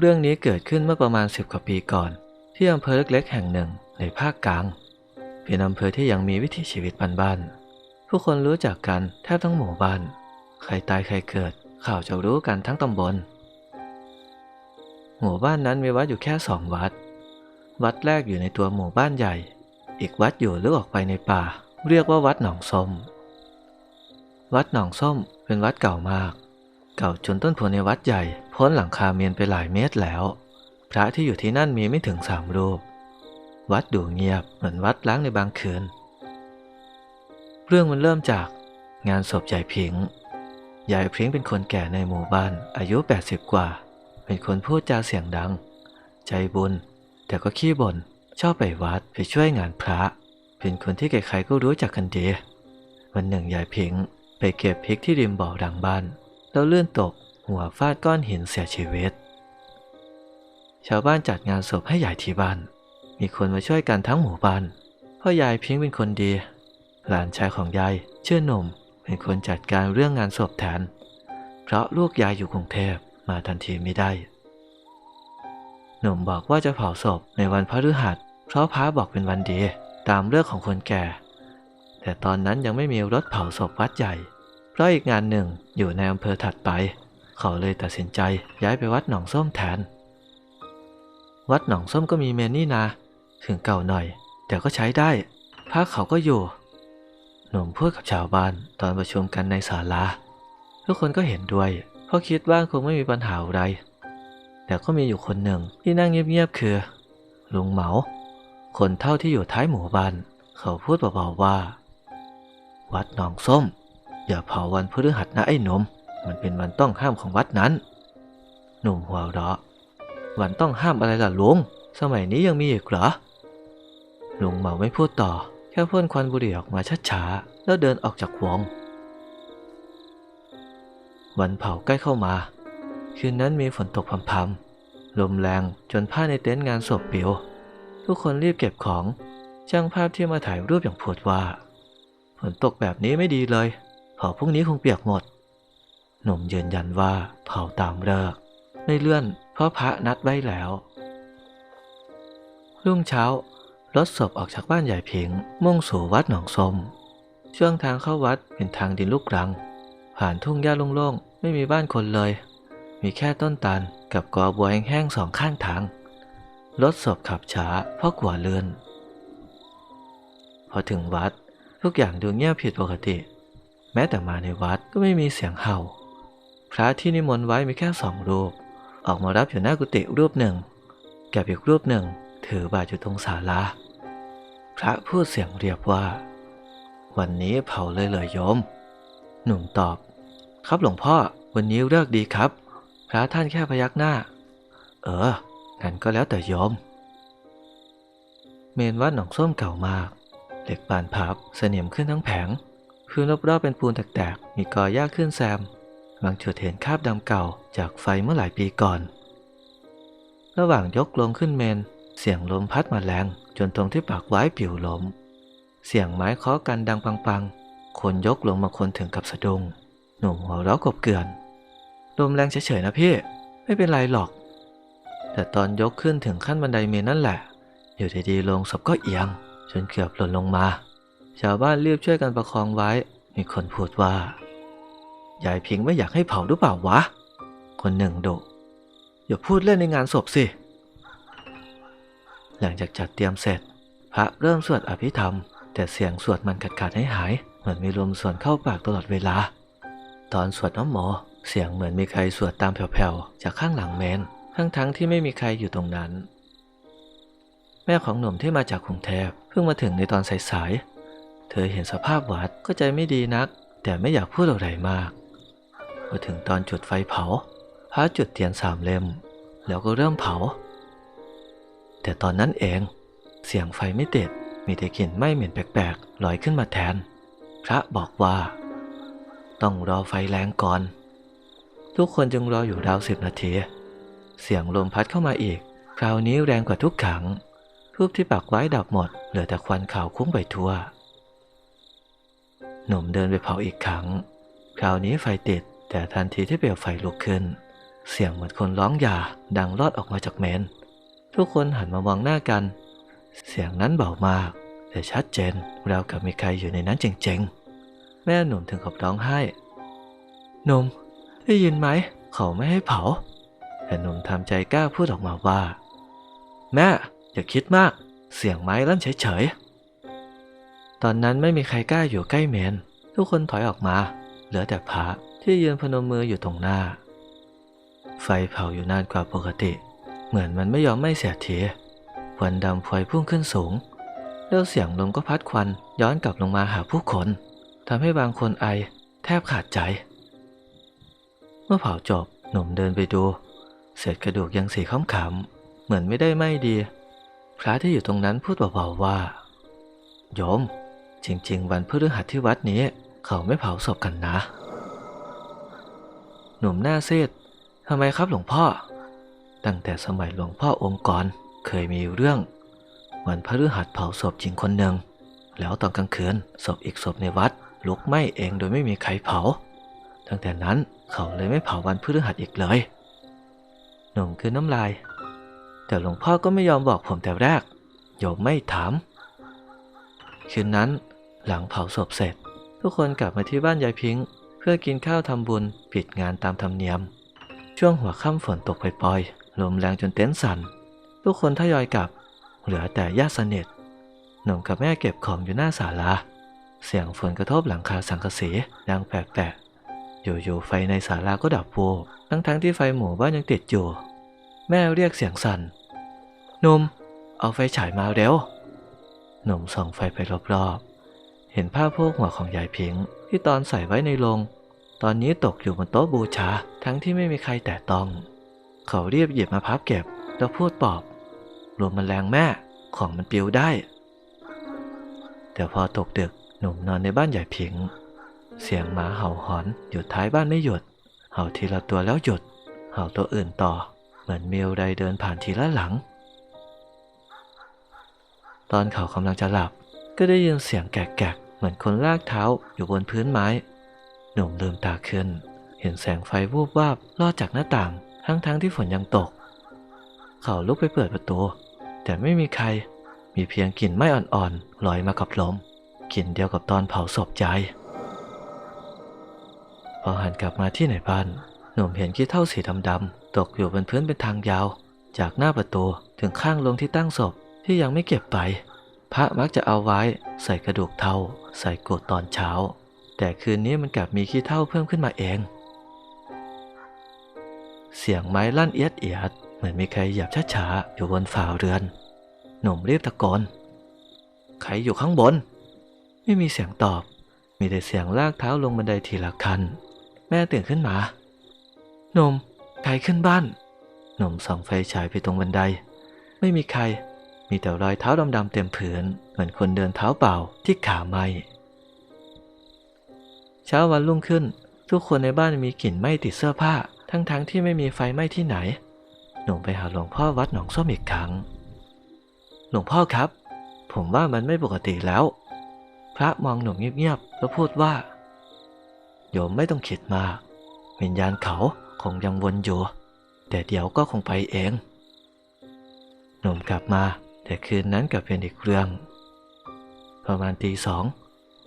เรื่องนี้เกิดขึ้นเมื่อประมาณสิบกว่าปีก่อน ที่อำเภอเล็กๆแห่งหนึ่งในภาคกลางเป็นอำเภอที่ยังมีวิถีชีวิตบ้านๆผู้คนรู้จักกันแทบทั้งหมู่บ้าน ใครตายใครเกิดข่าวจะรู้กันทั้งตำบล หมู่บ้านนั้นมีวัดอยู่แค่สองวัด วัดแรกอยู่ในตัวหมู่บ้านใหญ่ อีกวัดอยู่ลึกออกไปในป่า เรียกว่าวัดหนองส้ม วัดหนองส้มเป็นวัดเก่ามาก เก่าจนต้นโพในวัดใหญ่ พ้นหลังคาเมียนไปหลายเมตรแล้ว พระที่อยู่ที่นั่นมีไม่ถึงสามรูป วัดดูเงียบเหมือนวัดล้างในบางคืน เรื่องมันเริ่มจากงานศพยายพิงยายพิงเป็นคนแก่ในหมู่บ้าน อายุ 80 กว่า เป็นคนพูดจาเสียงดัง ใจบุญ แต่ก็ขี้บ่นชอบไปวัดไปช่วยงานพระ เป็นคนที่ใครๆก็รู้จักกันดีวันหนึ่งยายพิงไปเก็บพริกที่ริมบ่อดังบ้าน แล้วลื่นตกหัวฟาดก้อนหินเสียชีวิต ชาวบ้านจัดงานศพให้ยายที่บ้าน มีคนมาช่วยกันทั้งหมู่บ้านเพ่อยายพิงเป็นคนดี หลานชายของยายชื่อหนุ่มเป็นคนจัดการเรื่องงานศพแทน เพราะลูกยายอยู่กรุงเทพมาทันทีไม่ได้ หนุ่มบอกว่าจะเผาศพในวันพฤหัส เพราะพระบอกเป็นวันดีตามเรื่องของคนแก่ แต่ตอนนั้นยังไม่มีรถเผาศพวัดใหญ่ เพราะอีกงานหนึ่งอยู่ในอำเภอถัดไป เขาเลยตัดสินใจย้ายไปวัดหนองส้มแทน วัดหนองส้มก็มีเมนนี่นา ถึงเก่าหน่อย แต่ก็ใช้ได้พระเขาก็อยู่ หนุ่มพูดกับชาวบ้านตอนประชุมกันในศาลา ทุกคนก็เห็นด้วย เพราะคิดว่าคงไม่มีปัญหาอะไร แต่ก็มีอยู่คนหนึ่งที่นั่งเงียบๆคือ ลุงเหมา คนเท่าที่อยู่ท้ายหมู่บ้าน เขาพูดเบาๆว่า วัดหนองส้ม อย่าเผาวันพฤหัสนะไอ้หนุ่มมันเป็นวันต้องห้ามของวัดนั้น หนุ่มหัวเราะวันต้องห้ามอะไรล่ะลุงสมัยนี้ยังมีอีกเหรอลุงเหมาไม่พูดต่อ แค่พ่นควันบุหรี่ออกมาช้าๆแล้วเดินออกจากวง วันเผาใกล้เข้ามา คืนนั้นมีฝนตกพำๆลมแรงจนผ้าในเต็นท์งานศพปลิว ทุกคนรีบเก็บของ ช่างภาพที่มาถ่ายรูปอย่างพูดว่า ฝนตกแบบนี้ไม่ดีเลย เผาพรุ่งนี้คงเปียกหมด หนุ่มยืนยันว่าเผาตามเลิกไม่เลื่อนเพราะพระนัดไว้แล้ว รุ่งเช้ารถศพออกจากบ้านใหญ่เพียงมุ่งสู่วัดหนองสม ช่วงทางเข้าวัดเป็นทางดินลูกรัง ผ่านทุ่งหญ้าโล่งๆ ไม่มีบ้านคนเลย มีแค่ต้นตาลกับกอบัวแห้งๆสองข้างทาง รถศพขับช้าเพราะกลัวเลื่อน พอถึงวัดทุกอย่างดูเงียบผิดปกติ แม้แต่มาในวัดก็ไม่มีเสียงเห่า พระที่นิมนต์ไว้มีแค่สองรูป ออกมารับอยู่หน้ากุฏิรูปหนึ่งแกับอีกรูปหนึ่งถือบาตรอยู่ตรงศาลาพระพูดเสียงเรียบว่า วันนี้เผาเลยเลยโยม หนุ่มตอบ ครับหลวงพ่อวันนี้เลิกดีครับ พระท่านแค่พยักหน้า เอองั้นก็แล้วแต่โยม เมนวัดหนองส้มเก่ามาก เหล็กบานพับเสนียมขึ้นทั้งแผง พื้นรอบๆเป็นปูนแตกๆ มีกอหญ้าขึ้นแซม บางจุดเห็นคราบดำเก่าจากไฟเมื่อหลายปีก่อน ระหว่างยกลงขึ้นเมน เสียงลมพัดมาแรงจนตรงที่ปักไว้ปิวล้ม เสียงไม้เคาะกันดังปังๆ คนยกลงมาคนถึงกับสะดุ้งหนุ่มหัวเราะกบเกลื่อนลมแรงเฉยๆนะพี่ ไม่เป็นไรหรอก แต่ตอนยกขึ้นถึงขั้นบันไดเมนนั่นแหละ อยู่ดีๆลงศพก็เอียงจนเกือบหล่นลงมา ชาวบ้านรีบช่วยกันประคองไว้ มีคนพูดว่า ยายพิงไม่อยากให้เผาหรือเปล่าวะ คนหนึ่งดุอย่าพูดเล่นในงานศพสิ หลังจากจัดเตรียมเสร็จ พระเริ่มสวดอภิธรรม แต่เสียงสวดมันขาดขาดใหายหาย เหมือนมีลมส่วนเข้าปากตลอดเวลา ตอนสวดน้ำหมอ เสียงเหมือนมีใครสวดตามแผ่วๆ จากข้างหลังเมน ทั้งๆที่ไม่มีใครอยู่ตรงนั้น แม่ของหนุ่มที่มาจากกรุงเทพเพิ่งมาถึงในตอนสายๆ เธอเห็นสภาพวัดก็ใจไม่ดีนัก แต่ไม่อยากพูดอะไรมากพอถึงตอนจุดไฟเผาพระจุดเทียนสามเล่ม แล้วก็เริ่มเผา แต่ตอนนั้นเองเสียงไฟไม่ติดมีแต่กลิ่นไหม้เหม็นแปลกๆลอยขึ้นมาแทน พระบอกว่า ต้องรอไฟแรงก่อน ทุกคนจึงรออยู่ราวสิบนาที เสียงลมพัดเข้ามาอีก คราวนี้แรงกว่าทุกครั้งทูบที่ปักไว้ดับหมด เหลือแต่ควันขาวคุ้งไปทั่ว หนุ่มเดินไปเผาอีกครั้ง คราวนี้ไฟติด แต่ทันทีที่เปลวไฟลุกขึ้น เสียงเหมือนคนร้องหย่าดังลอดออกมาจากเมน ทุกคนหันมามองหน้ากัน เสียงนั้นเบามาก แต่ชัดเจนราวกับมีใครอยู่ในนั้นจริงๆ แม่หนุ่มถึงกับร้องไห้หนุ่มได้ยินไหม เขาไม่ให้เผา แต่หนุ่มทำใจกล้าพูดออกมาว่า แม่อย่าคิดมาก เสียงไม้ลั่นเฉยๆ ตอนนั้นไม่มีใครกล้าอยู่ใกล้เมน ทุกคนถอยออกมา เหลือแต่พระที่ยืนพนมมืออยู่ตรงหน้า ไฟเผาอยู่นานกว่าปกติ เหมือนมันไม่ยอมไม่เสียทีควันดำพวยพุ่งขึ้นสูง แล้วเสียงลมก็พัดควันย้อนกลับลงมาหาผู้คนทำให้บางคนไอแทบขาดใจ เมื่อเผาจบหนุ่มเดินไปดู เศษกระดูกยังสีค้ำเหมือนไม่ได้ไหม้ดี พระที่อยู่ตรงนั้นพูดเบาๆว่า โยม จริง ๆ วันพฤหัสที่วัดนี้ เขาไม่เผาศพกันนะ หนุ่มหน้าซีดทำไมครับหลวงพ่อ ตั้งแต่สมัยหลวงพ่อองค์กรเคยมีเรื่อง วันพฤหัสเผาศพจริงคนหนึ่ง แล้วตอนกลางคืนศพอีกศพในวัดลุกไหม้เองโดยไม่มีใครเผา ตั้งแต่นั้นเขาเลยไม่เผาวันพฤหัสอีกเลย หนุ่มคือน้ำลาย แต่หลวงพ่อก็ไม่ยอมบอกผมแต่แรกโยมไม่ถาม คืนนั้น หลังเผาศพเสร็จ ทุกคนกลับมาที่บ้านยายพิงค์เพื่อกินข้าวทำบุญปิดงานตามธรรมเนียม ช่วงหัวค่ำฝนตกปล่อยๆลมแรงจนเต็นท์สั่น ทุกคนทยอยกลับ เหลือแต่ญาติสนิทหนุ่มกับแม่เก็บของอยู่หน้าศาลาเสียงฝนกระทบหลังคาสังกะสีดังแปลกๆอยู่ๆไฟในศาลาก็ดับวูบทั้งๆที่ไฟหมู่บ้านยังติดอยู่ แม่เรียกเสียงสั่นหนุ่มเอาไฟฉายมาเร็วหนุ่มส่องไฟไปรอบๆ เห็นผ้าโพกหัวของยายพิงค์ที่ตอนใส่ไว้ในโรงตอนนี้ตกอยู่บนโต๊ะบูชาทั้งที่ไม่มีใครแตะต้อง เขาเรียบหยิบมาพับเก็บแล้วพูดปอบรวมมันแรงแม่ของมันปิวได้ แต่พอตกดึกหนุ่มนอนในบ้านใหญ่พิงค์เสียงหมาเห่าหอนอยู่ท้ายบ้านไม่หยุด เห่าทีละตัวแล้วหยุด เห่าตัวอื่นต่อ เหมือนมีอะไรเดินผ่านทีละหลัง ตอนเขากำลังจะหลับก็ได้ยินเสียงแกก มือนคนลากเท้าอยู่บนพื้นไม้ หนุ่มลืมตาขึ้น เห็นแสงไฟวูบวาบลอดจากหน้าต่าง ทั้งๆที่ฝนยังตก เขาลุกไปเปิดประตู แต่ไม่มีใคร มีเพียงกลิ่นไม้อ่อนๆลอยมากับลมกลิ่นเดียวกับตอนเผาศพใจ พอหันกลับมาที่ในบ้าน หนุ่มเห็นขี้เท่าสีดำๆตกอยู่บนพื้นเป็นทางยาว จากหน้าประตูถึงข้างลงที่ตั้งศพที่ยังไม่เก็บไป พระมักจะเอาไว้ใส่กระดูกเทาใส่โกดตอนเช้า แต่คืนนี้มันกลับมีขี้เท่าเพิ่มขึ้นมาเอง เสียงไม้ลั่นเอียดเอียดเหมือนมีใครหยียบช้าๆอยู่บนฝาเรือน หนุ่มรีบตะโกนใครอยู่ข้างบน ไม่มีเสียงตอบ มีแต่เสียงลากเท้าลงบันไดทีละคัน แม่ตื่นขึ้นมาหนุ่มใครขึ้นบ้านหนุ่มส่องไฟฉายไปตรงบันได ไม่มีใคร มีแต่รอยเท้าดำๆเต็มผืนเหมือนคนเดินเท้าเปล่าที่ขาไหมเช้าวันรุ่งขึ้น ทุกคนในบ้านมีกลิ่นไหม้ติดเสื้อผ้า ทั้งๆทที่ไม่มีไฟไหม้ที่ไหน หนุ่มไปหาหลวงพ่อวัดหนองส้มอีกครั้ง หลวงพ่อครับ ผมว่ามันไม่ปกติแล้ว พระมองหนุ่มเงียบๆแล้วพูดว่า โยมไม่ต้องคิดมาก วิญญาณเขาคงยังวนอยู่ แต่เดี๋ยวก็คงไปเอง หนุ่มกลับมา แต่คืนนั้นกลับเป็นอีกเรื่อง ประมาณตีสอง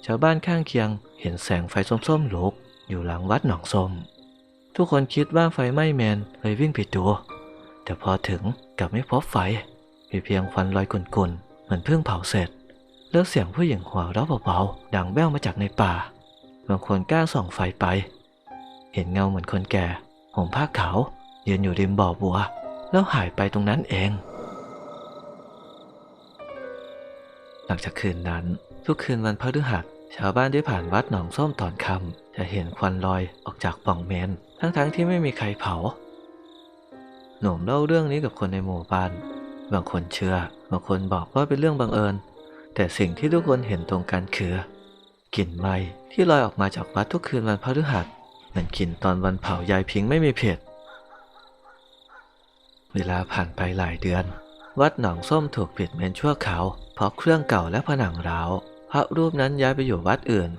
ชาวบ้านข้างเคียงเห็นแสงไฟส้มๆลุกอยู่หลังวัดหนองส้มทุกคนคิดว่าไฟไหม้แมนเลยวิ่งไปดูแต่พอถึงกลับไม่พบไฟมีเพียงควันลอยกุ่นๆเหมือนเพิ่งเผาเสร็จ แล้วเสียงผู้หญิงหัวเราะเบาๆดังแว่วมาจากในป่าบางคนกล้าส่องไฟไป เห็นเงาเหมือนคนแก่ห่มผ้าขาวยืนอยู่ริมบ่อบัว แล้วหายไปตรงนั้นเอง หลังจากคืนนั้น ทุกคืนวันพฤหัสชาวบ้านที่ผ่านวัดหนองส้มตอนค่ำจะเห็นควันลอยออกจากปล่องเมน ทั้งๆที่ไม่มีใครเผา หนุ่มเล่าเรื่องนี้กับคนในหมู่บ้าน บางคนเชื่อ บางคนบอกว่าเป็นเรื่องบังเอิญ แต่สิ่งที่ทุกคนเห็นตรงกันคือกลิ่นไหม้ที่ลอยออกมาจากวัดทุกคืนวันพฤหัสเหมือนกลิ่นตอนวันเผายายพิงไม่มีเพจเวลาผ่านไปหลายเดือน วัดหนองส้มถูกปิดเมนชั่วคราเพราะเครื่องเก่าและผนังร้าวพระรูปนั้นย้ายไปอยู่วัดอื่น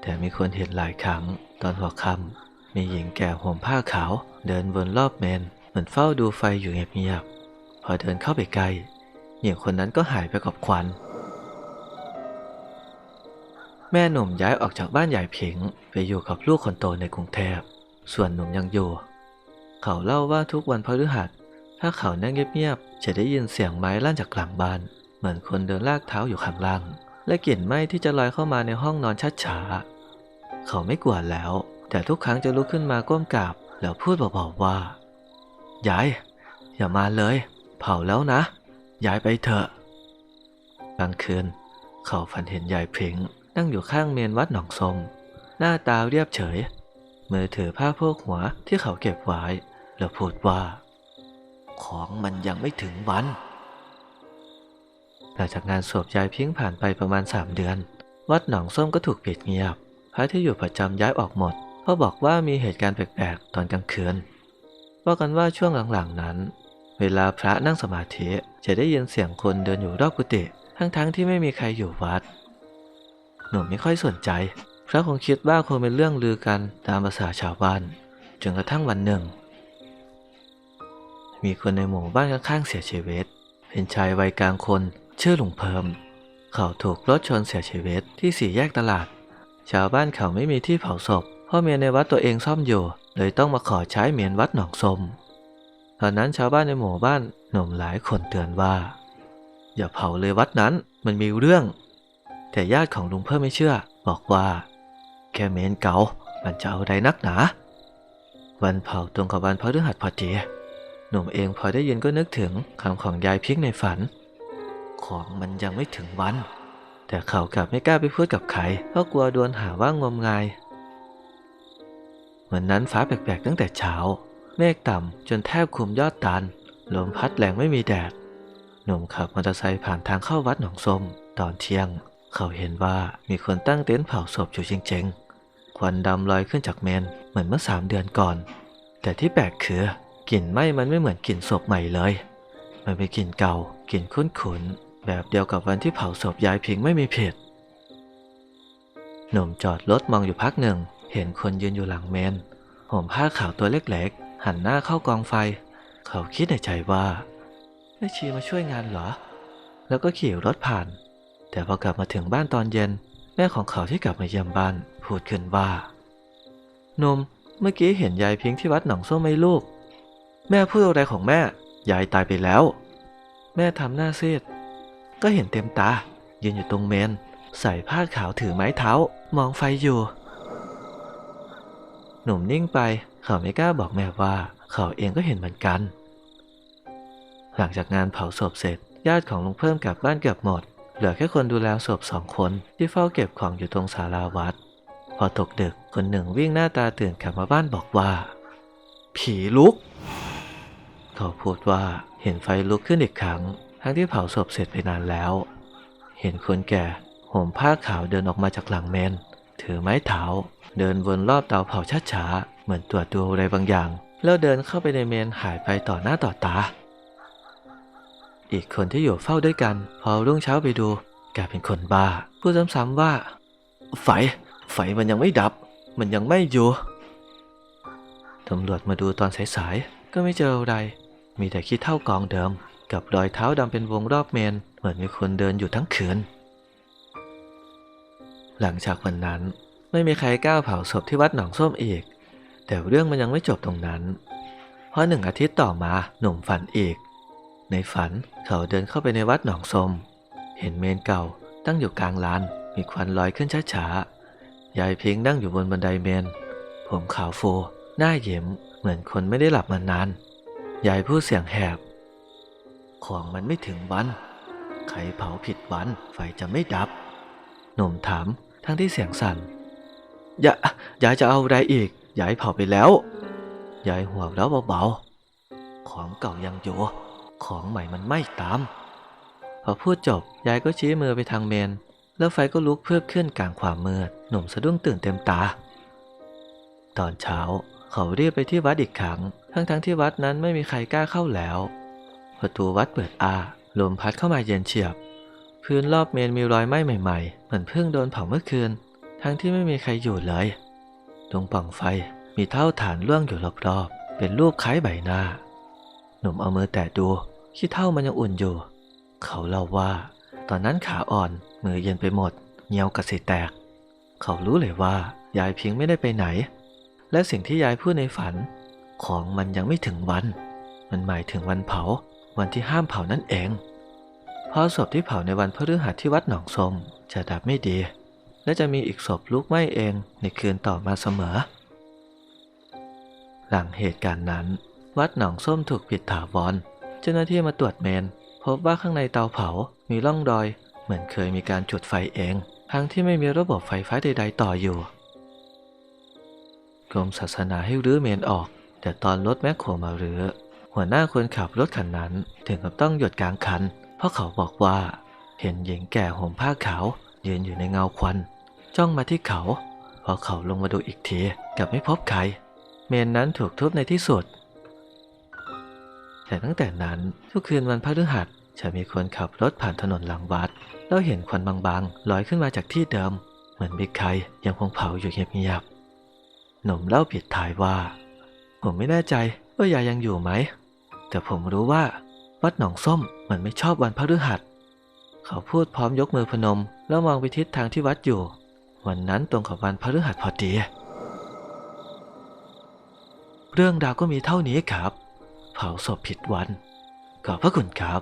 แต่มีคนเห็นหลายครั้ง ตอนหัวค่ำมีหญิงแก่ห่มผ้าขาว เดินวนรอบเมน เหมือนเฝ้าดูไฟอยู่เงียบๆพอเดินเข้าไปใกล้หญิงคนนั้นก็หายไปกับควัน แม่หนุ่มย้ายออกจากบ้านใหญ่ผิงไปอยู่กับลูกคนโตในกรุงเทพส่วนหนุ่มยังอยู่ เขาเล่าว่าทุกวันพฤหัส ถ้าเขานั่งเงียบๆจะได้ยินเสียงไม้ลั่นจากหลังบ้าน เหมือนคนเดินลากเท้าอยู่ข้างล่าง และกลิ่นไหม้ที่จะลอยเข้ามาในห้องนอนชัดช้าๆเขาไม่กลัวแล้ว แต่ทุกครั้งจะลุกขึ้นมาก้มกราบ แล้วพูดเบาๆว่ายายอย่ามาเลย เผาแล้วนะยายไปเถอะกลางคืน เขาฝันเห็นยายพริงนั่งอยู่ข้างเมนวัดหนองสมหน้าตาเรียบเฉยมือถือผ้าโพกหัวที่เขาเก็บไว้ แล้วพูดว่า ของมันยังไม่ถึงวัน หลังจากงานศพยายพิงผ่านไปประมาณ 3 เดือน วัดหนองส้มก็ถูกปิดเงียบ พระที่อยู่ประจำย้ายออกหมด เพราะบอกว่ามีเหตุการณ์แปลกๆ ตอนกลางคืน ว่ากันว่าช่วงหลังๆนั้น เวลาพระนั่งสมาธิจะได้ยินเสียงคนเดินอยู่รอบกุฏิทั้งๆที่ไม่มีใครอยู่วัด หนุ่มไม่ค่อยสนใจ พระคงคิดว่าคงเป็นเรื่องลือกันตามภาษาชาวบ้านจนกระทั่งวันหนึ่ง มีคนในหมู่บ้านข้างๆเสียชีวิต เป็นชายวัยกลางคนชื่อหลวงเพิ่ม เขาถูกรถชนเสียชีวิตที่สี่แยกตลาด ชาวบ้านเขาไม่มีที่เผาศพพราะเมียในวัดตัวเองซ่อมอยู่ เลยต้องมาขอใช้เมียนวัดหนองสมตอนนั้นชาวบ้านในหมู่บ้านหนุ่มหลายคนเตือนว่า อย่าเผาเลยวัดนั้นมันมีเรื่อง แต่ญาติของลุงเพิ่มไม่เชื่อ บอกว่า แค่เมนเก่ามันจะเอาใดนักหนา วันเผาตรงกับวันพฤหัสพอดี หนุ่มเองพอได้ยินก็นึกถึงคำของยายพิกในฝัน ของมันยังไม่ถึงวัน แต่เขากลับไม่กล้าไปพูดกับใครเพราะกลัวโดนหาว่างมงายวันนั้นฟ้าแปลกๆตั้งแต่เช้า เมฆต่ำจนแทบคลุมยอดตาลลมพัดแรงไม่มีแดด หนุ่มขับมอเตอร์ไซค์ผ่านทางเข้าวัดหนองสมตอนเที่ยง เขาเห็นว่ามีคนตั้งเต็นท์เผาศพอยู่จริงๆควันดำลอยขึ้นจากเมนเหมือนเมื่อสามเดือนก่อน แต่ที่แปลกคือ กลิ่นไหม้มันไม่เหมือนกลิ่นศพใหม่เลย มันเป็นกลิ่นเก่ากลิ่นคุ้นๆ แบบเดียวกับวันที่เผาศพยายพิงไม่มีเพจหนุ่มจอดรถมองอยู่พักหนึ่ง เห็นคนยืนอยู่หลังเมนห่มผ้าขาวตัวเล็กๆ หันหน้าเข้ากองไฟ เขาคิดในใจว่าแม่ชีมาช่วยงานเหรอ แล้วก็ขี่รถผ่าน แต่พอกลับมาถึงบ้านตอนเย็น แม่ของเขาที่กลับมาเยี่ยมบ้านพูดขึ้นว่า นม เมื่อกี้เห็นยายพิงที่วัดหนองส้มไหมลูก แม่พูดอะไรของแม่ ยายตายไปแล้ว แม่ทำหน้าซีดก็เห็นเต็มตา ยืนอยู่ตรงเมน ใส่ผ้าขาวถือไม้เท้า มองไฟอยู่ หนุ่มนิ่งไปเขาไม่กล้าบอกแม่ว่า เขาเองก็เห็นเหมือนกัน หลังจากงานเผาศพเสร็จ ญาติของลุงเพิ่มกลับบ้านเกือบหมด เหลือแค่คนดูแลศพสองคนที่เฝ้าเก็บของอยู่ตรงศาลาวัด พอตกดึกคนหนึ่งวิ่งหน้าตาตื่นกลับมาบ้านบอกว่า ผีลุก เขาพูดว่าเห็นไฟลุกขึ้นอีกครั้ง ทั้งที่เผาศพเสร็จไปนานแล้ว เห็นคนแก่ห่มผ้าขาวเดินออกมาจากหลังเมน ถือไม้เท้าเดินวนรอบเตาเผาช้าๆเหมือนตรวจดูอะไรบางอย่าง แล้วเดินเข้าไปในเมนหายไปต่อหน้าต่อตา อีกคนที่อยู่เฝ้าด้วยกัน พอรุ่งเช้าไปดูกลายเป็นคนบ้าพูดซ้ำๆว่า ไฟ ไฟมันยังไม่ดับ มันยังไม่อยู่ตำรวจมาดูตอนสายๆก็ไม่เจออะไร มีแต่ขี้เท่ากองเดิม กับรอยเท้าดำเป็นวงรอบเมน เหมือนมีคนเดินอยู่ทั้งคืน หลังจากวันนั้นไม่มีใครกล้าเผาศพที่วัดหนองส้มอีก แต่เรื่องมันยังไม่จบตรงนั้น เพราะหนึ่งอาทิตย์ต่อมาหนุ่มฝันอีก ในฝันเขาเดินเข้าไปในวัดหนองส้ม เห็นเมนเก่าตั้งอยู่กลางลาน มีควันลอยขึ้นช้าๆยายพิงนั่งอยู่บนบันไดเมน ผมขาวโฟ หน้าเยิ้มเหมือนคนไม่ได้หลับมานาน ยายพูดเสียงแหบ ของมันไม่ถึงวัน ใครเผาผิดวันไฟจะไม่ดับ หนุ่มถามทั้งที่เสียงสั่นยายายจะเอาอะไรอีก ยายเผาไปแล้ว ยายหัวเราเบาๆ ของเก่ายังอยู่ของใหม่มันไม่ตาม พอพูดจบ ยายก็ชี้มือไปทางเมน แล้วไฟก็ลุกเพิ่มขึ้นกลางความมืด หนุ่มสะดุ้งตื่นเต็มตา ตอนเช้าเขาเรียบไปที่วัดอีกครั้ง ทั้งๆทที่วัดนั้นไม่มีใครกล้าเข้าแล้ว ประตูวัดเปิดอาลมพัดเข้ามาเย็นเฉียบ พื้นรอบเมนมีรอยไหม้ใหม่ๆ เหมือนเพิ่งโดนเผาเมื่อคืน ทั้งที่ไม่มีใครอยู่เลย ตรงป่องไฟมีเท่าฐานล่วงอยู่รอบๆ เป็นรูปคล้ายใบหน้า หนุ่มเอามือแตะดู ขี้เท่ามันยังอุ่นอยู่ เขาเล่าว่า ตอนนั้นขาอ่อนมือเย็นไปหมดเงียวกระสิแตก เขารู้เลยว่ายายพียงไม่ได้ไปไหน และสิ่งที่ยายพูดในฝัน ของมันยังไม่ถึงวัน มันหมายถึงวันเผา วันที่ห้ามเผานั่นเองเพราะศพที่เผาในวันพฤหัสที่วัดหนองสมจะดับไม่ดี และจะมีอีกศพลุกไหม้เองในคืนต่อมาเสมอ หลังเหตุการณ์นั้น วัดหนองส้มถูกปิดถาวร เจ้าหน้าที่มาตรวจเมน พบว่าข้างในเตาเผา มีร่องรอย เหมือนเคยมีการจุดไฟเอง ทั้งที่ไม่มีระบบไฟฟ้าใด ๆ ต่ออยู่ กรมศาสนาให้รื้อเมนออก แต่ตอนรถแมคโครมาเรือหัวหน้าคนขับรถคันนั้นถึงกับต้องหยุดกลางคัน เพราะเขาบอกว่า เห็นหญิงแก่ห่มผ้าขาวยืนอยู่ในเงาควัน จ้องมาที่เขา พอเขาลงมาดูอีกทีกลับไม่พบใคร เมนนั้นถูกทุบในที่สุด แต่ตั้งแต่นั้นทุกคืนวันพฤหัสจะมีคนขับรถผ่านถนนหลังวัด แล้วเห็นควันบางๆลอยขึ้นมาจากที่เดิม เหมือนมีใครยังคงเผาอยู่เงียบๆหนุ่มเล่าปิดทายว่า ผมไม่แน่ใจว่ายายยังอยู่ไหม แต่ผมรู้ว่า วัดหนองส้มมันไม่ชอบวันพฤหัส เขาพูดพร้อมยกมือพนม แล้วมองไปทิศทางที่วัดอยู่ วันนั้นตรงกับวันพฤหัสพอดี เรื่องราวก็มีเท่านี้ครับ เผาศพผิดวัน ขอบพระคุณครับ